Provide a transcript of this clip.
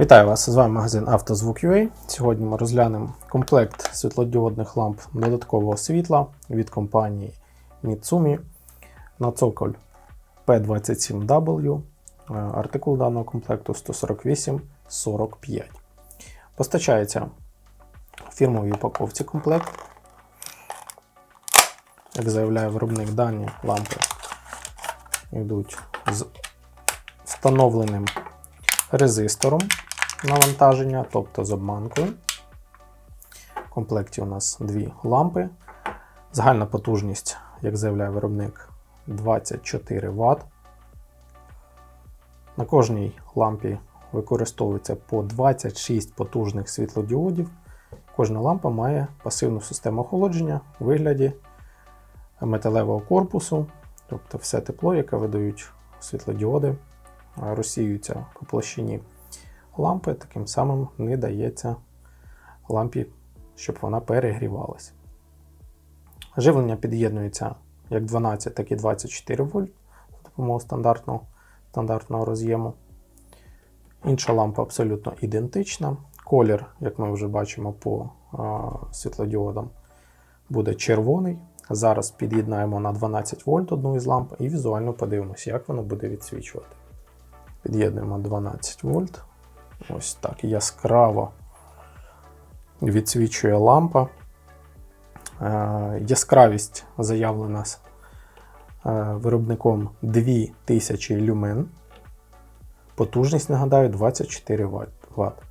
Вітаю вас! З вами магазин «Автозвук.UA». Сьогодні ми розглянемо комплект світлодіодних ламп додаткового світла від компанії Mitsumi на цоколь P27W. Е, Артикул даного комплекту 14845. Постачається в фірмовій упаковці комплект. Як заявляє виробник, дані лампи йдуть з встановленим резистором навантаження, тобто з обманкою. В комплекті у нас дві лампи. Загальна потужність, як заявляє виробник, 24 Вт. На кожній лампі використовується по 26 потужних світлодіодів. Кожна лампа має пасивну систему охолодження у вигляді металевого корпусу, тобто все тепло, яке видають світлодіоди, розсіюється по площині лампи, таким самим не дається лампі, щоб вона перегрівалася. Живлення під'єднується як 12, так і 24 вольт за допомогою стандартного, стандартного роз'єму. Інша лампа абсолютно ідентична. Колір, як ми вже бачимо по а, світлодіодам, буде червоний. Зараз під'єднаємо на 12 вольт одну із ламп і візуально подивимося, як воно буде відсвічувати. Під'єднуємо 12 вольт. Ось так яскраво відсвічує лампа. Е, Яскравість заявлена з е, виробником 2000 люмен. Потужність, нагадаю, 24 Вт.